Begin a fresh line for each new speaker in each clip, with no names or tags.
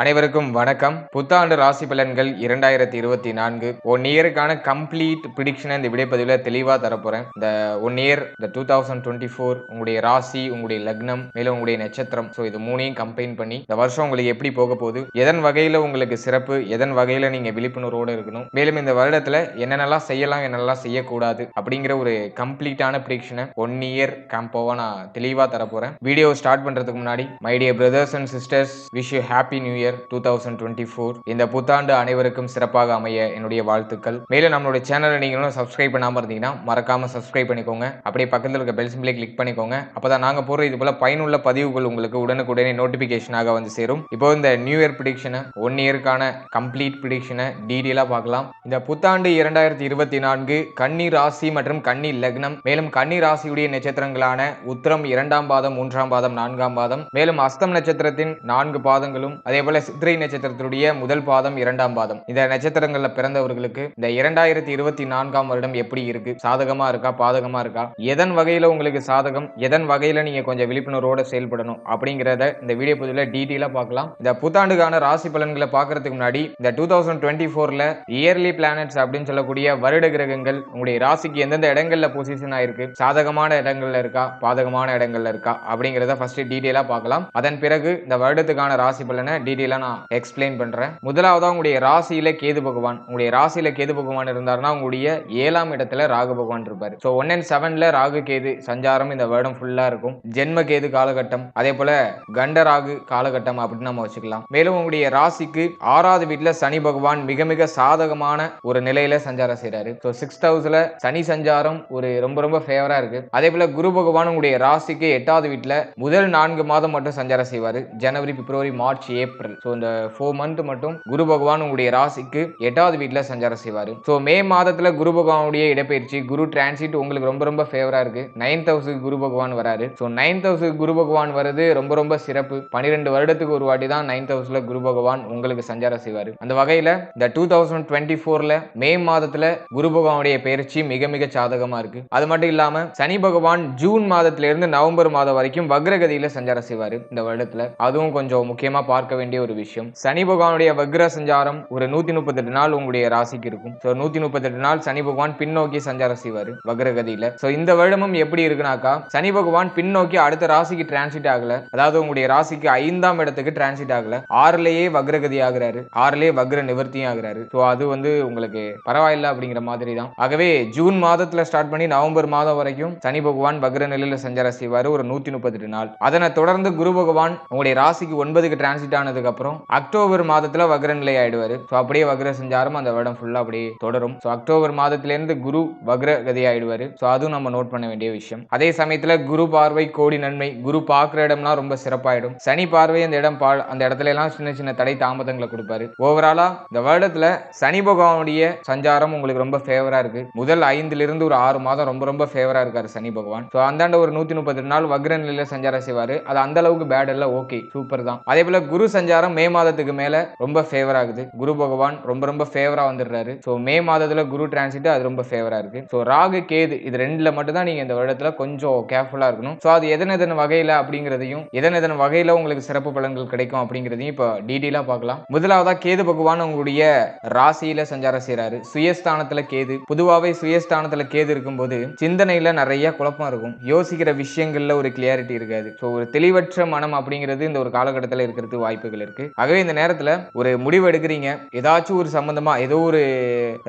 அனைவருக்கும் வணக்கம். புத்தாண்டு ராசி பலன்கள் இரண்டாயிரத்தி இருபத்தி நான்கு. ஒன் இயருக்கான கம்ப்ளீட் பிடிக்ஷனை இந்த விடைப்பதிவில் தெளிவாக தரப்போகிறேன் இந்த ஒன் இயர் இந்த டூ தௌசண்ட் டுவெண்ட்டி ஃபோர் உங்களுடைய ராசி உங்களுடைய லக்னம் மேலும் உங்களுடைய நட்சத்திரம். ஸோ இது மூணையும் கம்பைன் பண்ணி இந்த வருஷம் உங்களுக்கு எப்படி போக போகுது எதன் வகையில் உங்களுக்கு சிறப்பு எதன் வகையில் நீங்கள் விழிப்புணர்வோடு இருக்கணும் மேலும் இந்த வருடத்தில் என்னென்னலாம் செய்யலாம் என்னென்னலாம் செய்யக்கூடாது அப்படிங்கிற ஒரு கம்ப்ளீட்டான பிரிக்ஷனை ஒன் இயர் கேம்போவாக நான் தெளிவாக தரப்போகிறேன் வீடியோ ஸ்டார்ட் பண்ணுறதுக்கு முன்னாடி my dear brothers and sisters wish you happy new year two thousand twenty four இந்த புத்தாண்டு அனைவருக்கும் சிறப்பாக அமைய என்னுடைய வாழ்த்துக்கள். மேலும் நம்மளுடைய சேனலை நீங்களும் சப்ஸ்கிரைப் பண்ணாமல் இருந்தீங்கன்னா மறக்காம சப்ஸ்கிரைப் பண்ணிக்கோங்க. அப்படியே பக்கத்தில் இருக்க பெல் சிம்பிளே கிளிக் பண்ணிக்கோங்க. அப்பதான் நாங்க போற இது போல பயனுள்ள பதிவுகள் உங்களுக்கு உடனுக்குடனே நோட்டிபிகேஷனாக வந்து சேரும். இப்போ இந்த நியூ இயர் ப்ரிடிக்ஷனை ஒன் இயருக்கான கம்ப்ளீட் ப்ரிடிக்ஷனை டீடெயிலாக பார்க்கலாம். இந்த புத்தாண்டு இரண்டாயிரத்தி இருபத்தி நான்கு கன்னி ராசி மற்றும் கன்னி லக்னம். மேலும் கன்னி ராசியுடைய நட்சத்திரங்களான உத்திரம் இரண்டாம் பாதம் மூன்றாம் பாதம் நான்காம் பாதம். மேலும் அஸ்தம் நட்சத்திரத்தின் நான்கு பாதங்களும் அதே போல சித்திரை நட்சத்திரத்துடைய முதல் பாதம் இரண்டாம் பாதம். இந்த நட்சத்திரங்கள்ல பிறந்தவர்களுக்கு இந்த இரண்டாயிரத்தி இருபத்தி நான்காம் வருடம் எப்படி இருக்கு? சாதகமா இருக்கா? பாதகமா இருக்கா? எதன் வகையில உங்களுக்கு சாதகம்? எதன் வகையில நீங்க கொஞ்சம் விழிப்புணர்வோட செயல்படணும்? அப்படிங்கிறத இந்த வீடியோ பதிவில் டீட்டெயிலா பார்க்கலாம். இந்த புத்தாண்டுக்கான ராசி பலன்களை பார்க்கறதுக்கு முன்னாடி இந்த டூ தௌசண்ட் டுவெண்ட்டி ஃபோர்ல இயர்லி பிளானட்ஸ் அப்படின்னு சொல்லக்கூடிய வருட கிரகங்கள் உங்களுடைய ராசிக்கு எந்தெந்த இடங்கள்ல பொசிஷன் ஆயிருக்கு? சாதகமான இடங்கள்ல இருக்கா? பாதகமான இடங்கள்ல இருக்கா? அப்படிங்கிறத ஃபர்ஸ்ட் டீட்டெயிலா பார்க்கலாம். அதன் பிறகு இந்த வருடத்துக்கான ராசி பலனை டீட்டெயில் நான் எக்ஸ்பிளைன் பண்றேன். முதலாவதா உங்களுடைய ராசியில கேது பகவான். உங்களுடைய ராசியில கேது பகவான் இருந்தாருன்னா உங்களுடைய ஏழாம் இடத்துல ராகு பகவான் இருப்பார். ஸோ ஒன் அண்ட் செவன்ல ராகு கேது சஞ்சாரம் இந்த வருடம் ஃபுல்லாக இருக்கும். ஜென்ம கேது காலகட்டம் அதே போல கண்ட ராகு காலகட்டம் அப்படின்னு நம்ம வச்சுக்கலாம். மேலும் உங்களுடைய ராசிக்கு ஆறாவது வீட்டில் சனி பகவான் மிக மிக சாதகமான ஒரு நிலையில் சஞ்சாரம் செய்கிறாரு ஸோ சிக்ஸ்த் ஹவுஸில் சனி சஞ்சாரம் ஒரு ரொம்ப ரொம்ப ஃபேவராக இருக்குது அதே போல் குரு பகவான் உங்களுடைய ராசிக்கு எட்டாவது வீட்டில் முதல் நான்கு மாதம் மட்டும் சஞ்சாரம் செய்வார். ஜனவரி பிப்ரவரி மார்ச் ஏப்ரல். ஸோ இந்த ஃபோர் மந்த் மட்டும் குரு பகவான் உங்களுடைய ராசிக்கு எட்டாவது வீட்டில் சஞ்சாரம் செய்வார். ஸோ மே மாதத்துல குரு பகவானுடைய இடப்பெயர்ச்சி குரு டிரான்சிட் உங்களுக்கு ரொம்ப ரொம்ப ஃபேவராக இருக்கு. நைன்த் ஹவுஸுக்கு குரு பகவான் வராரு. ஸோ நைன்த் ஹவுஸுக்கு குரு பகவான் வருது ரொம்ப ரொம்ப சிறப்பு. பன்னிரெண்டு வருடத்துக்கு ஒரு வாட்டி தான் நைன்த் ஹவுஸில் குரு பகவான் உங்களுக்கு சஞ்சாரம் செய்வார். அந்த வகையில் இந்த டூ தௌசண்ட் டுவெண்ட்டி ஃபோரில் மே மாதத்துல குரு பகவானுடைய பயிற்சி மிக மிக சாதகமாக இருக்கு. அது மட்டும் இல்லாமல் சனி பகவான் ஜூன் மாதத்துல இருந்து நவம்பர் மாதம் வரைக்கும் வக்ரகதியில் சஞ்சாரம் செய்வார் இந்த வருடத்தில். அதுவும் கொஞ்சம் முக்கியமாக பார்க்க வேண்டிய ஒரு விஷயம். சனி பகவானுடைய வக்ர சஞ்சாரம் ஒரு நூத்தி முப்பத்தெட்டு நாள் உங்களுடைய ராசிக்கு இருக்கும். ஸோ நூத்தி முப்பத்தெட்டு நாள் சனி பகவான் பின்னோக்கி சஞ்சாரம் செய்வாரு வக்ரகதியில. ஸோ இந்த வருடமும் எப்படி இருக்குனாக்கா சனி பகவான் பின்னோக்கி அடுத்த ராசிக்கு டிரான்சிட் ஆகல. அதாவது உங்களுடைய ராசிக்கு ஐந்தாம் இடத்துக்கு டிரான்சிட் ஆகல. ஆறுலயே வக்ரகதி ஆகிறாரு. ஆறுலயே வக்ர நிவர்த்தியும் ஆகிறாரு. ஸோ அது வந்து உங்களுக்கு பரவாயில்ல அப்படிங்கிற மாதிரி தான் ஆகவே ஜூன் மாதத்துல ஸ்டார்ட் பண்ணி நவம்பர் மாதம் வரைக்கும் சனி பகவான் வக்ர நிலையில சஞ்சாரம் செய்வாரு ஒரு நூத்தி முப்பத்தெட்டு நாள். அதனை தொடர்ந்து குரு பகவான் உங்களுடைய ராசிக்கு ஒன்பதுக்கு டிரான்சிட் ஆனதுக்கு அப்புறம் அக்டோபர் மாதத்துல வக்ர நிலை ஆயிடுவார். ஸோ அப்படியே வக்ர சஞ்சாரம் அந்த வருடம் ஃபுல்லாக அப்படியே தொடரும். ஸோ அக்டோபர் மாதத்திலேருந்து குரு வக்ர கதி ஆயிடுவார். ஸோ அதுவும் நம்ம நோட் பண்ண வேண்டிய விஷயம். அதே சமயத்தில் குரு பார்வை கோடி நன்மை குரு பார்க்குற இடம்லாம் ரொம்ப சிறப்பாயிடும். சனி பார்வை அந்த இடம் பா அந்த இடத்துல எல்லாம் சின்ன சின்ன தடை தாமதங்களை கொடுப்பாரு. ஓவராலா இந்த வருடத்துல சனி பகவானுடைய சஞ்சாரம் உங்களுக்கு ரொம்ப ஃபேவரா இருக்கு. முதல் ஐந்துல இருந்து ஒரு ஆறு மாதம் ரொம்ப ரொம்ப ஃபேவரா இருக்காரு சனி பகவான். ஸோ அந்தாண்ட ஒரு நூத்தி முப்பத்தி நாள் வக்ர நிலையில சஞ்சாரம் செய்வாரு. அது அந்த அளவுக்கு பேட் இல்ல ஓகே சூப்பர் தான். அதே போல குரு சஞ்சாரம் மே மாதத்துக்கு மேல ரொம்ப ஃபேவர் ஆகுது. குரு பகவான் ரொம்ப ரொம்ப ஃபேவரா வந்துடுறாரு. ஸோ மே மாதத்துல குரு டிரான்சிட் அது ரொம்ப ஃபேவரா இருக்கு. ஸோ ராகு கேது இது ரெண்டுல மட்டும் தான் நீங்க இந்த வருடத்துல கொஞ்சம் கேர்ஃபுல்லா இருக்கணும். ஸோ அது எதன் வகையில் வகையில அப்படிங்கிறதையும் எதன எதன வகையில உங்களுக்கு சிறப்பு பலன்கள் கிடைக்கும் அப்படிங்கிறதையும் இப்போ டீட்டெயிலா பார்க்கலாம். முதலாவதா கேது பகவான் உங்களுடைய ராசியில சஞ்சாரம் செய்றாரு. சுயஸ்தானத்துல கேது. பொதுவாகவே சுயஸ்தானத்துல கேது இருக்கும்போது சிந்தனையில நிறைய குழப்பம் இருக்கும். யோசிக்கிற விஷயங்கள்ல ஒரு கிளியாரிட்டி இருக்காது. ஸோ ஒரு தெளிவற்ற மனம் அப்படிங்கிறது இந்த ஒரு காலகட்டத்தில் இருக்கிறது வாய்ப்புகள் இருக்கு. ஆகவே இந்த நேரத்துல ஒரு முடிவு எடுக்கிறீங்க. ஏதாச்சும் ஒரு சம்பந்தமா ஏதோ ஒரு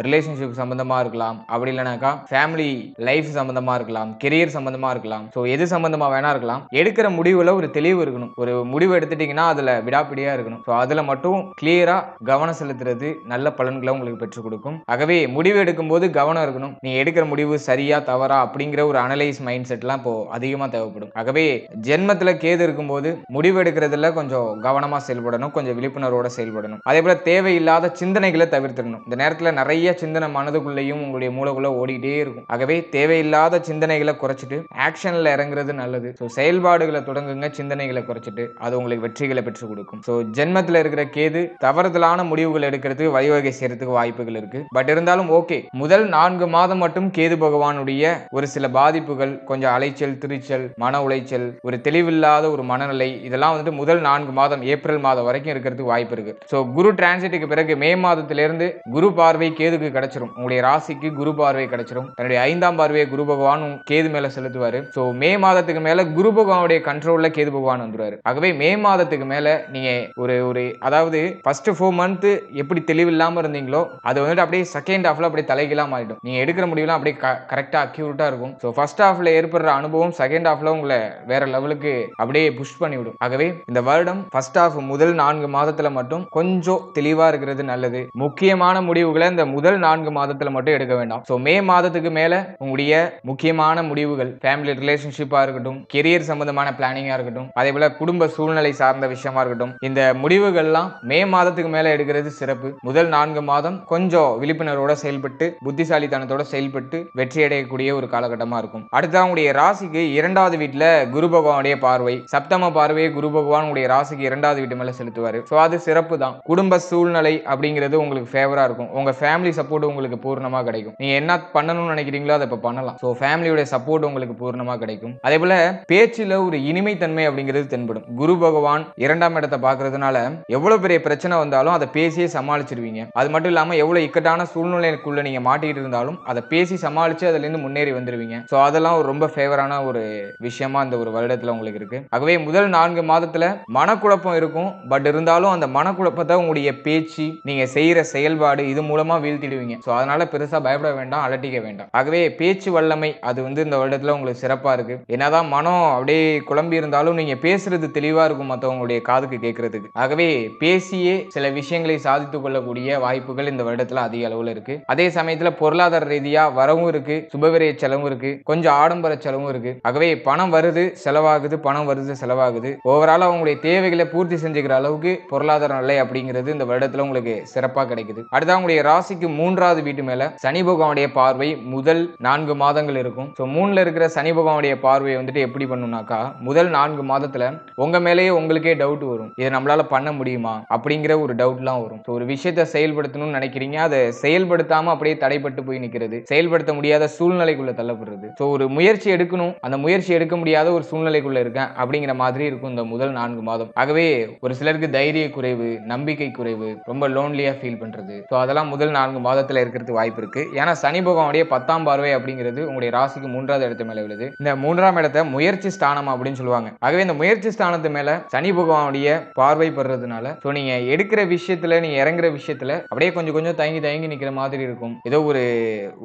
ரிலேஷன்ஷிப் சம்பந்தமா இருக்கலாம். அப்படி இல்லைனாக்கா ஃபேமிலி லைஃப் சம்பந்தமா இருக்கலாம். கெரியர் சம்பந்தமா இருக்கலாம். ஸோ எது சம்பந்தமா வேணா இருக்கலாம். எடுக்கிற முடிவுல ஒரு தெளிவு இருக்கணும். ஒரு முடிவு எடுத்துட்டீங்கன்னா அதுல விடாப்பிடியா இருக்கணும். ஸோ அதுல மட்டும் கிளியரா கவனம் செலுத்துறது நல்ல பலன்களை உங்களுக்கு பெற்றுக் கொடுக்கும். ஆகவே முடிவு எடுக்கும்போது கவனம் இருக்கணும். நீ எடுக்கிற முடிவு சரியா தவறா அப்படிங்கிற ஒரு அனலைஸ் மைண்ட் செட்லாம் இப்போ அதிகமாக தேவைப்படும். ஆகவே ஜென்மத்தில் கேது இருக்கும்போது முடிவு எடுக்கிறதுல கொஞ்சம் கவனமாக செயல்படணும் செயல்படணும் கொஞ்சம் விழிப்புணர்வோட செயல்படணும். அதே போல தேவையில்லாத சிந்தனைகளை தவிர்த்திடணும். இந்த நேரத்துல நிறைய சிந்தனை மனதுக்குள்ளேயும் உங்களுடைய மூளைக்குள்ள ஓடிக்கிட்டே இருக்கும். ஆகவே தேவையில்லாத சிந்தனைகளை குறைச்சிட்டு ஆக்ஷன்ல இறங்குறது நல்லது. ஸோ செயல்பாடுகளை தொடங்குங்க சிந்தனைகளை குறைச்சிட்டு அது உங்களுக்கு வெற்றிகளை பெற்றுக் கொடுக்கும். ஸோ ஜென்மத்தில் இருக்கிற கேது தவறுதலான முடிவுகள் எடுக்கிறதுக்கு வழிவகை செய்யறதுக்கு வாய்ப்புகள் இருக்கு. பட் இருந்தாலும் ஓகே முதல் நான்கு மாதம் மட்டும் கேது பகவானுடைய ஒரு சில பாதிப்புகள் கொஞ்சம் அலைச்சல் திருச்சல் மன உளைச்சல் ஒரு தெளிவில்லாத ஒரு மனநிலை இதெல்லாம் வந்துட்டு முதல் நான்கு மாதம் ஏப்ரல் மாதம் வரைக்கும் இருக்கிறதுக்கு வாய்ப்பு இருக்கு. ஸோ குரு டிரான்சிட்டுக்கு பிறகு மே மாதத்திலிருந்து குரு பார்வை கேதுக்கு கிடைச்சிரும். உங்களுடைய ராசிக்கு குரு பார்வை கிடைச்சிரும். தன்னுடைய ஐந்தாம் பார்வையை குரு பகவான் கேது மேல செலுத்துவார். ஸோ மே மாதத்துக்கு மேல குரு பகவானுடைய கண்ட்ரோல்ல கேது பகவான் வந்துருவாரு. ஆகவே மே மாதத்துக்கு மேல நீங்க ஒரு ஒரு அதாவது ஃபர்ஸ்ட் ஃபோர் மந்த் எப்படி தெளிவில்லாம இருந்தீங்களோ அது வந்துட்டு அப்படியே செகண்ட் ஹாஃப்ல அப்படியே தலைகீழா மாறிடும். நீங்க எடுக்கிற முடிவுலாம் அப்படியே கரெக்டா அக்யூரட்டா இருக்கும். ஸோ ஃபர்ஸ்ட் ஹாஃப்ல ஏற்படுற அனுபவம் செகண்ட் ஹாஃப்ல உங்களை வேற லெவலுக்கு அப்படியே புஷ் பண்ணிவிடும். ஆகவே இந்த வருடம் ஃபர்ஸ்ட் ஹாஃப் முதல் நான்கு மாதத்துல மட்டும் கொஞ்சம் தெளிவா இருக்கிறது நல்லது. முக்கியமான முடிவுகளை இந்த முதல் நான்கு மாதத்துல மட்டும் எடுக்க வேண்டாம். ஸோ மே மாதத்துக்கு மேல உங்களுடைய முக்கியமான முடிவுகள் ஃபேமிலி ரிலேஷன்ஷிப்பா இருக்கட்டும் கெரியர் சம்பந்தமான பிளானிங்கா இருக்கட்டும் அதே போல குடும்ப சூழ்நிலை சார்ந்த விஷயமா இருக்கட்டும் இந்த முடிவுகள்லாம் மே மாதத்துக்கு மேல எடுக்கிறது சிறப்பு. முதல் நான்கு மாதம் கொஞ்சம் விழிப்புணர்வோட செயல்பட்டு புத்திசாலித்தனத்தோட செயல்பட்டு வெற்றி அடையக்கூடிய ஒரு காலகட்டமா இருக்கும். அடுத்து அவங்களுடைய ராசிக்கு இரண்டாவது வீட்டுல குரு பகவானுடைய பார்வை. சப்தம பார்வையை குரு பகவான் ராசிக்கு இரண்டாவது வீட்டு மேல செலுத்துவார். ஸோ அது சிறப்பு தான் குடும்ப சூழ்நிலை அப்படிங்கிறது உங்களுக்கு ஃபேவராக இருக்கும். உங்க ஃபேமிலி சப்போர்ட் உங்களுக்கு பூர்ணமாக கிடைக்கும். நீங்கள் என்ன பண்ணணும்னு நினைக்கிறீங்களோ அதை இப்போ பண்ணலாம். ஸோ ஃபேமிலியோட சப்போர்ட் உங்களுக்கு பூர்ணமாக கிடைக்கும். அதே போல் பேச்சில் ஒரு இனிமைத்தன்மை அப்படிங்கிறது தென்படும். குரு பகவான் இரண்டாம் இடத்தை பார்க்கறதுனால எவ்வளோ பெரிய பிரச்சனை வந்தாலும் அதை பேசியே சமாளிச்சிருவீங்க. அது மட்டும் இல்லாமல் எவ்வளோ இக்கட்டான சூழ்நிலைக்குள்ளே நீங்கள் மாட்டிக்கிட்டு இருந்தாலும் அதை பேசி சமாளித்து அதுலேருந்து முன்னேறி வந்துடுவீங்க ஸோ அதெல்லாம் ஒரு ரொம்ப ஃபேவரான ஒரு விஷயமா இந்த ஒரு வருடத்தில் உங்களுக்கு இருக்கு. ஆகவே முதல் நான்கு மாதத்தில் மனக்குழப்பம் இருக்கும். பட் இருந்தாலும் அந்த மனக்குழப்பத்தை உங்களுடைய பேச்சு நீங்க செய்யற செயல்பாடு இது மூலமா வீழ்த்திடுவீங்க. ஸோ அதனால பெருசா பயப்பட வேண்டாம் அலட்டிக்க வேண்டாம். ஆகவே பேச்சு வல்லமை அது வந்து இந்த வருடத்துல உங்களுக்கு சிறப்பா இருக்கு. என்னதான் மனம் அப்படியே குழம்பி இருந்தாலும் நீங்க பேசுறது தெளிவா இருக்கும் மற்றவங்களுடைய காதுக்கு கேட்கறதுக்கு ஆகவே பேசியே சில விஷயங்களை சாதித்துக் கொள்ளக்கூடிய வாய்ப்புகள் இந்த வருடத்துல அதிக அளவுல இருக்கு. அதே சமயத்துல பொருளாதார ரீதியா வரவும் இருக்கு சுபவிரைய செலவும் இருக்கு கொஞ்சம் ஆடம்பர செலவும் இருக்கு. ஆகவே பணம் வருது செலவாகுது பணம் வருது செலவாகுது. ஓவரால் அவங்களுடைய தேவைகளை பூர்த்தி செஞ்சுக்கிற அளவுக்கு பொருளாதார நிலை அப்படிங்கிறது இந்த வருடத்துல உங்களுக்கு சிறப்பா கிடைக்குது. அடுத்து உங்களுடைய ராசிக்கு மூன்றாவது வீட்டு மேல சனி பகவானுடைய பார்வை முதல் நான்கு மாதங்கள் இருக்கும். ஸோ மூணுல இருக்கிற சனி பகவானுடைய பார்வை வந்துட்டு எப்படி பண்ணுனாக்கா முதல் நான்கு மாதத்துல உங்க மேலேயே உங்களுக்கே டவுட் வரும். இதை நம்மளால பண்ண முடியுமா அப்படிங்கிற ஒரு டவுட்லாம் வரும். ஸோ ஒரு விஷயத்தை செயல்படுத்தணும்னு நினைக்கிறீங்க அதை செயல்படுத்தாம அப்படியே தடைப்பட்டு போய் நிற்கிறது செயல்படுத்த முடியாத சூழ்நிலைக்குள்ள தள்ளப்படுறது. ஸோ ஒரு முயற்சி எடுக்கணும். அந்த முயற்சி எடுக்க முடியாத ஒரு சூழ்நிலைக்குள்ள இருக்கேன் அப்படிங்கிற மாதிரி இருக்கும் இந்த முதல் நான்கு மாதம். ஆகவே ஒரு சிலருக்கு தைரிய குறைவு நம்பிக்கை குறைவு ரொம்ப லோன்லியா ஃபீல் பண்றது. ஸோ அதெல்லாம் முதல் நான்கு மாதத்துல இருக்கிறதுக்கு வாய்ப்பு இருக்கு. ஏன்னா சனி பகவானுடைய பத்தாம் பார்வை அப்படிங்கிறது உங்களுடைய ராசிக்கு மூன்றாவது இடத்து மேல விழுது. இந்த மூன்றாம் இடத்தை முயற்சி ஸ்தானம் அப்படின்னு சொல்லுவாங்க. ஆகவே இந்த முயற்சி ஸ்தானத்து மேல சனி பகவானுடைய பார்வை படுறதுனால ஸோ நீங்க எடுக்கிற விஷயத்துல நீங்க இறங்குற விஷயத்துல அப்படியே கொஞ்சம் கொஞ்சம் தயங்கி தயங்கி நிக்கிற மாதிரி இருக்கும். ஏதோ ஒரு